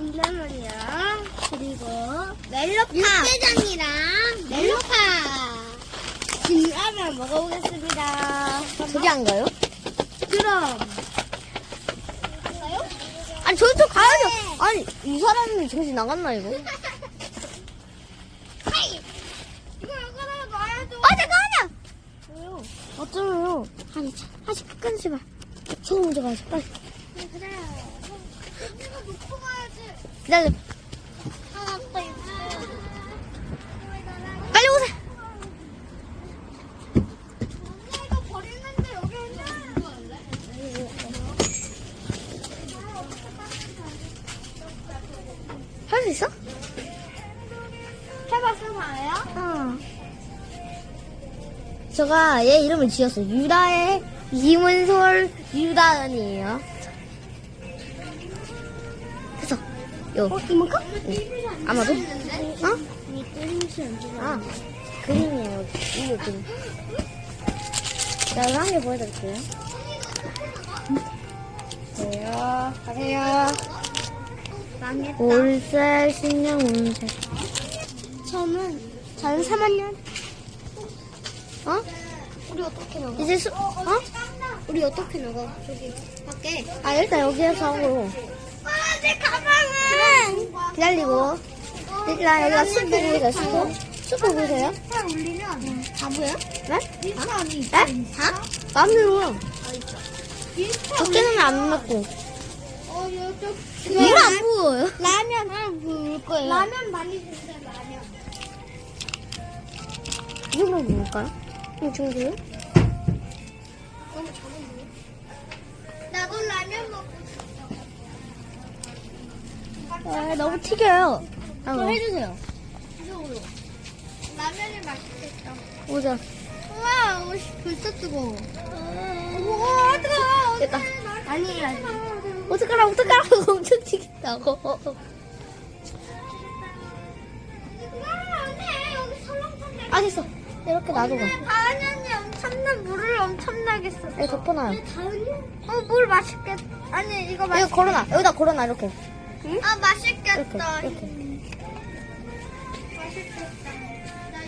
김장원이랑 그리고 멜로파 육개장이랑 멜로파 김밥을 먹어보겠습니다. 저기한가요? 그럼 아니 저쪽 가야죠. 아니 이 사람이 정신 나갔나 이거? 이거 여기다가 놔야죠. 아 잠깐만요. 왜요? 어쩌면요? 아니 참, 아직 끊지 마. 저 먼저 가자. 빨리 그래. 이거 놓고 가야지. 기다려. 아, 아빠 이거. 빨리 오세요. 엄마 이거 버리는데 여기 있냐? 할수 있어? 해봤어 봐요? 어. 제가 얘 이름을 지었어요. 유다의 이문솔 유다은이에요. 요 어, 이만큼? 아마도 어? 안 좋아. 아 그림이에요. 이거 그림. 제가 한개 보여드릴게요. 보세요. 가세요. 올색 신령 운색. 저는 저는 3학년. 어? 우리 어떻게 나가? 이제 수 어? 우리 어떻게 나가? 저기 밖에. 아 일단 여기에서 하고 아, 내 가방은. 기다리고 일단 여기가 숲 보이세요 숲? 숲 보이세요? 살 올리면 다 보여? 네? 인사함이 네? 다? 마음대로요 인사 밖에는 안 맞고 어. 이거 안 보여요 라면 부을 거예요. 라면 많이 드세요, 라면. 이거 뭘까요? 이 정도요? 너무 작은데? 나도 라면 먹고 싶어. 아 너무 튀겨요 아, 저 해주세요. 라면이 맛있겠다. 보자 우와, 옷이 벌써 뜨거워. 우와, 뜨거워. 됐다. 아니, 아니. 어떡하라 어떡하라 엄청 튀긴다고 여기 아 됐어 이렇게 놔둬봐 다은이 언니 엄청난 물을 엄청나게 썼어. 여기 덮어놔요 다은이? 어, 물 맛있겠. 아니 이거 여기 맛있. 걸어놔 여기다 걸어놔 이렇게 아 이렇게 맛있겠다. 이렇게 맛있겠다.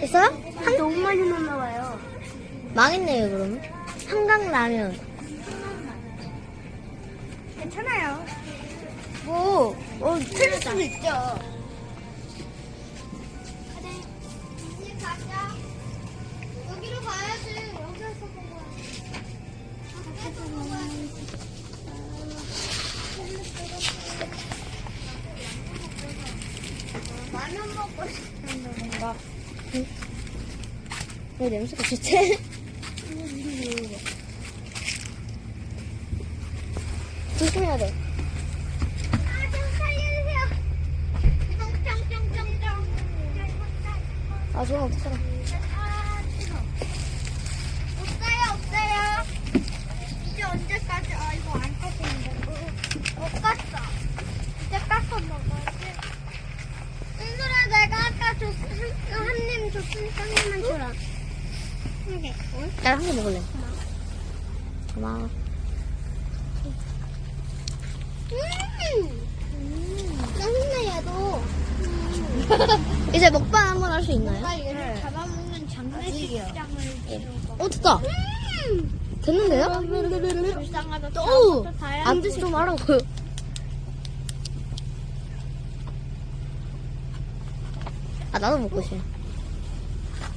됐어요? 한 너무 많이 넣나 봐요. 망했네요 그러면 한강라면 괜찮아요. 뭐, 어, 틀릴 수도 있죠. 라면 먹고 싶은데 뭔가. 왜 냄새가 좋지? 조심해야 돼 아. 아, 저건 어떡하나. 아, 싫어. 없어요, 없어요. 이제 언제까지? 아, 이거 안 깎이는데. 어, 못 깠어. 이제 깎아 먹어야지. 은솔아, 내가 아까 줬, 입만 줘라. 한 개. 응? 나한개 먹을래. 고마워. 음! 짜증나, 얘도. 이제 먹방 한번 할 수 있나요? 나 얘를 잡아먹는 장례식장을 어, 됐다. 음! 됐는데요? 불쌍하다. 또! 다음부터 좀 하라고요. 아, 나도 먹고 싶어.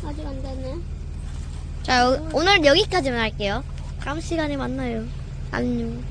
아직 안 되네. 자, 여- 오늘 여기까지만 할게요. 다음 시간에 만나요. 안녕.